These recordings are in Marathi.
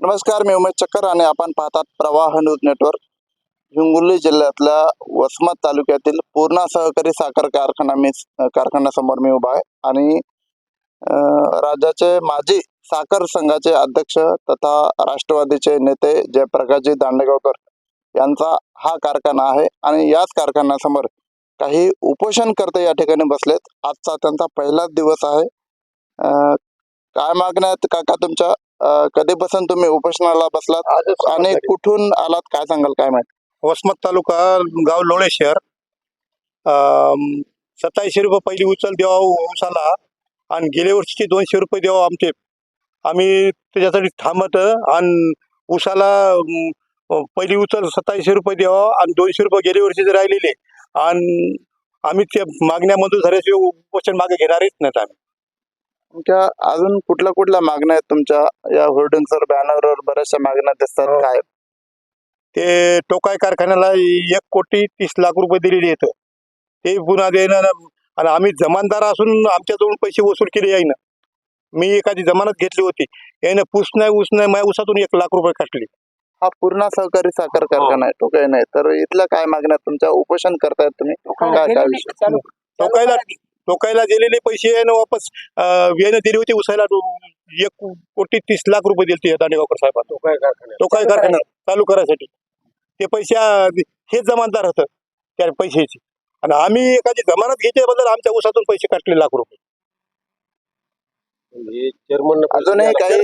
नमस्कार मी उमेश चक्कर आणि आपण पाहतात प्रवाह न्यूज नेटवर्क. हिंगोली जिल्ह्यातल्या वसमत तालुक्यातील पूर्णा सहकारी साखर कारखाना मी कारखान्यासमोर मी उभा आहे आणि राज्याचे माजी साखर संघाचे अध्यक्ष तथा राष्ट्रवादीचे नेते जयप्रकाशजी दांडेगावकर यांचा हा कारखाना आहे आणि याच कारखान्यासमोर काही उपोषणकर्ते या ठिकाणी बसलेत. आजचा त्यांचा पहिलाच दिवस आहे. काय मागण्या आहेत? काका तुमच्या? कधीपासून तुम्ही उपोषणाला बसलात? आणि कुठून आलात? काय सांगाल? काय माहिती? वसमत तालुका गाव लोळे शहर. सत्तावीसशे रुपये पहिली उचल द्यावा उसाला आणि गेल्या वर्षीचे दोनशे रुपये द्यावा आमचे. आम्ही त्याच्यासाठी थांबत आणि उसाला पहिली उचल सत्तावीसशे रुपये द्यावा आणि दोनशे रुपये गेल्या वर्षीचे राहिलेले. आणि आम्ही त्या मागण्या मंजूर झाल्याशिवाय उपोषण मागे घेणारच नाहीत आम्ही. तुमच्या अजून कुठल्या कुठल्या मागण्या आहेत? तुमच्या या होर्डिंगवर बॅनरवर बऱ्याचशा मागण्या दिसतात. हो. काय? ते टोकाय कारखान्याला एक कोटी तीस लाख रुपये दिलेले आहेत. ते पुन्हा देणं न- आणि आम्ही जमानदार असून आमच्याजवळून पैसे वसूल केले यायनं. मी एखादी जमानत घेतली होती. यानं पूस नाही ऊस नाही माझ्या ऊसातून एक लाख रुपये काढले हा पूर्ण सहकारी साखर कारखाना आहे तो काही नाही. तर इथल्या काय मागण्या आहेत? तुमच्या उपोषण करतायत तुम्ही. काय काय विषय? टोकायला टोकायला दिलेले पैसे यानं वापस यानं दिले होते उसायला एक कोटी तीस लाख रुपये दिले होते दांडेगावकर साहेबांना. टोकाय कारखान्यात. टोकाय कारखाना चालू करायसाठी. ते पैसे हेच जमानदार होतं त्या पैशाची. आणि आम्ही एखादी जमानत घेतल्याबद्दल आमच्या ऊसातून पैसे काढले लाख रुपये. अजूनही काही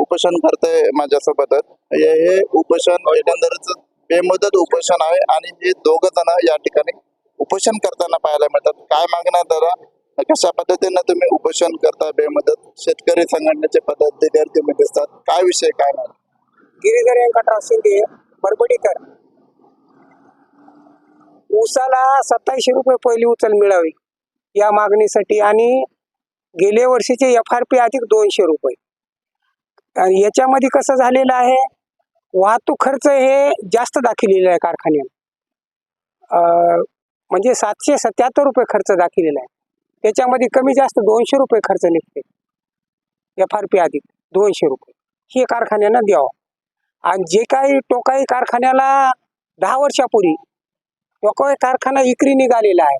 उपोषण करते माझ्यासोबतच. हे हे उपोषण एकंदरीत बेमुदत उपोषण आहे आणि हे दोघ जण या ठिकाणी उपोषण करताना पाहायला मिळतात. काय मागण्या दादा? कशा पद्धतीनं तुम्ही उपोषण करता बेमदत? शेतकरी संघटनेचे पदाधिकारी तुम्ही दिसतात. काय विषय काय गिरीधर व्यंकटराव शिंदे बरबडीकर ऊसाला सत्तावीसशे रुपये पहिली उचल मिळावी या मागणीसाठी आणि गेल्या वर्षीचे एफ आर पी अधिक दोनशे रुपये. याच्यामध्ये कसं झालेलं आहे? वाहतूक खर्च हे जास्त दाखवलेलं आहे कारखान्यात. अं, म्हणजे सातशे सत्याहत्तर रुपये खर्च दाखवलेला आहे. त्याच्यामध्ये कमी जास्त दोनशे रुपये खर्च निघते एफ आर पी आधी दोनशे रुपये. हे कारखान्यानं द्यावं. आणि जे काही टोकाई कारखान्याला दहा वर्षापूर्वी टोकाई कारखाना विक्री निघालेला आहे.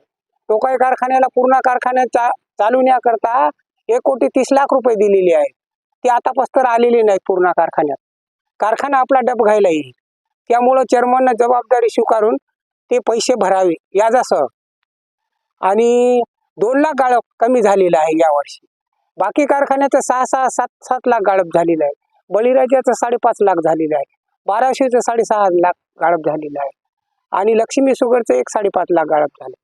टोकाई कारखान्याला पूर्ण कारखाना चा चालवण्याकरता एक कोटी तीस लाख रुपये दिलेले आहेत. ते आता पस्तर आलेले नाहीत पूर्ण कारखान्यात. कारखाना आपला डब घायला येईल. त्यामुळं चेअरमननं जबाबदारी स्वीकारून ते पैसे भरावे याजासह आणि दोन लाख गाळप कमी झालेलं आहे यावर्षी बाकी कारखान्याचं सहा सहा सात सात लाख गाळप झालेलं आहे. बळीराजाचं साडेपाच लाख झालेलं आहे. बाराशेचं साडेसहा लाख गाळप झालेलं आहे. आणि लक्ष्मी सुगरचं एक साडेपाच लाख गाळप झालं.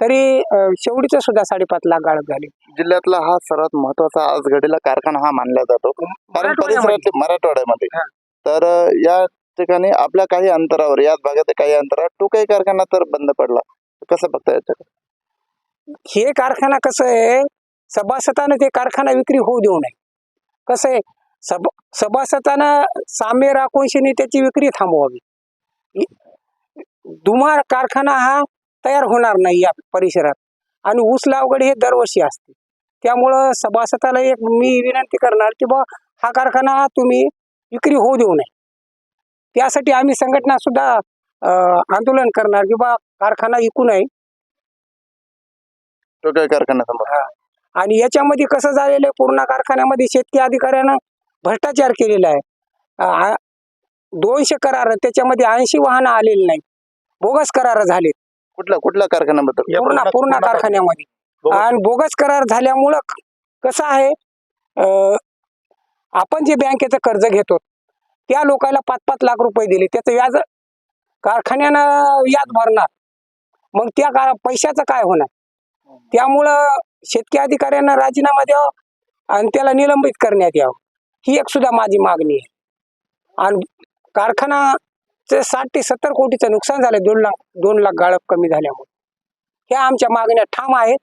तरी अं, शेवडीचं सुद्धा साडेपाच लाख गाळप झाले. जिल्ह्यातला हा सर्वात महत्त्वाचा आज घडीला कारखाना हा मानला जातो. कारण मराठवाड्यामध्ये. तर या ठिकाणी आपल्या काही अंतरावर याच भागात काही अंतरावर टोकाई कारखाना तर बंद पडला. कसं बघता याच्याकडे? हे कारखाना कसं आहे सभासदानं ते कारखाना विक्री होऊ देऊ नये. कसं आहे सभा सभासदानं साम्य राखूनशीने त्याची विक्री थांबवावी. दुमार कारखाना हा तयार होणार नाही या परिसरात. आणि ऊस लावगड हे दरवर्षी असते. त्यामुळं सभासदाला एक मी विनंती करणार की बा हा कारखाना तुम्ही विक्री होऊ देऊ नये. त्यासाठी आम्ही संघटना सुद्धा आंदोलन करणार की बा कारखाना विकू नये. कारखान्यासमोर आणि याच्यामध्ये कसं झालेलं आहे पूर्ण कारखान्यामध्ये शेतकी अधिकाऱ्यानं भ्रष्टाचार केलेला आहे. आ- दोनशे करार त्याच्यामध्ये ऐंशी वाहनं आलेली नाही बोगस करार झाले कुठल्या कुठल्या कारखान्याबद्दल? या पूर्ण पूर्ण- पूर्ण पूर्ण कारखान्यामध्ये. बोगस. आणि बोगस करार झाल्यामुळं क- कसं आहे अं, आपण जे बँकेचं कर्ज घेतो त्या लोकांना पाच पाच लाख रुपये दिले. त्याचं व्याज कारखान्यानं व्याज भरणार. मग त्या का पैशाचं काय होणार? त्यामुळं शेतकी अधिकाऱ्यांना राजीनामा द्यावा आणि त्याला निलंबित करण्यात यावं. ही एक सुद्धा माझी मागणी आहे. आणि कारखानाचं साठ ते सत्तर कोटीचं नुकसान झालं दोन लाख दोन लाख गाळप कमी झाल्यामुळे. ह्या आमच्या मागण्या ठाम आहेत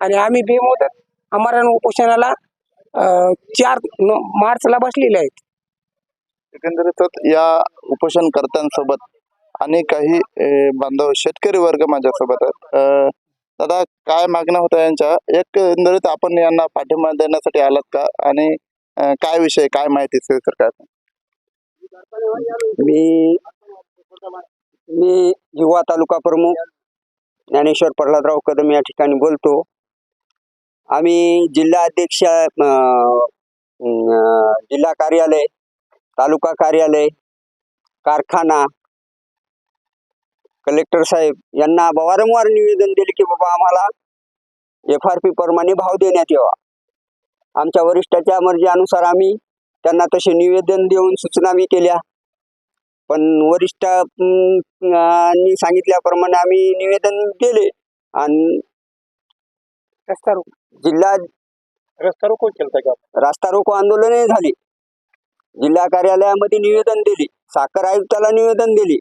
आणि आम्ही बेमुदत अमरण उपोषणाला चार न- मार्चला बसलेले आहेत. एकंदरीतच या उपोषणकर्त्यांसोबत आणि काही बांधव शेतकरी वर्ग माझ्यासोबत आहेत. दादा काय मागण्या होत्या यांच्या? एकंदरीत आपण यांना पाठिंबा देण्यासाठी आलात का? आणि काय विषय काय माहिती सविस्तर काय मी मी युवा तालुका प्रमुख ज्ञानेश्वर प्रल्हादराव कदम या ठिकाणी बोलतो. आम्ही जिल्हा अध्यक्ष जिल्हा कार्यालय तालुका कार्यालय कारखाना कलेक्टर साहेब यांना वारंवार निवेदन दिले की बाबा आम्हाला एफ आर पी प्रमाणे भाव देण्यात यावा. आमच्या वरिष्ठाच्या मर्जीनुसार आम्ही त्यांना तसे निवेदन देऊन सूचना बी केल्या. पण वरिष्ठांनी सांगितल्याप्रमाणे आम्ही निवेदन दिले आणि रस्ता रोको. जिल्हा रस्ता रोको केलता का? रास्ता रोको आंदोलनही झाली. जिल्हा कार्यालयामध्ये निवेदन दिली. साखर आयुक्ताला निवेदन दिली.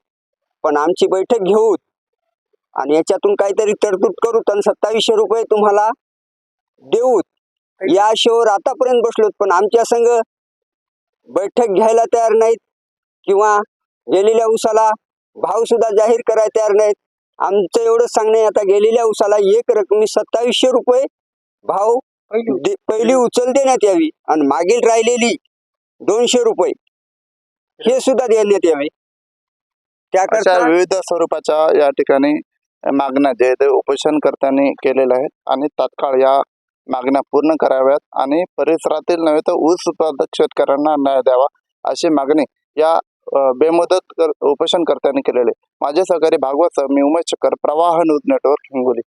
पण आमची बैठक घेऊ. आणि याच्यातून काहीतरी तरतूद करू आणि सत्तावीसशे रुपये तुम्हाला देऊ. या आशेवर आतापर्यंत बसलोत पण आमच्या संघ बैठक घ्यायला तयार नाहीत किंवा गेलेल्या उसाला भाव सुद्धा जाहीर करायला तयार नाहीत. आमचं एवढंच सांगणं आता गेलेल्या उसाला एक रकमी सत्तावीसशे रुपये भाव पहिली उचल देण्यात यावी. आणि मागील राहिलेली दोनशे रुपये. हे सुद्धा देण्यात यावे. अशा त्याकरता विविध स्वरूपाच्या या ठिकाणी मागण्या जे ते उपोषणकर्त्यांनी केलेल्या आहेत आणि तात्काळ या मागण्या पूर्ण कराव्यात आणि परिसरातील नव्हे तर ऊस उत्पादक शेतकऱ्यांना न्याय द्यावा अशी मागणी या अ, बेमुदत कर- उपोषणकर्त्यांनी केलेली आहे. माझे सहकारी भागवत सर मी उमेश चक्कर प्रवाह न्यूज नेटवर्क हिंगोली.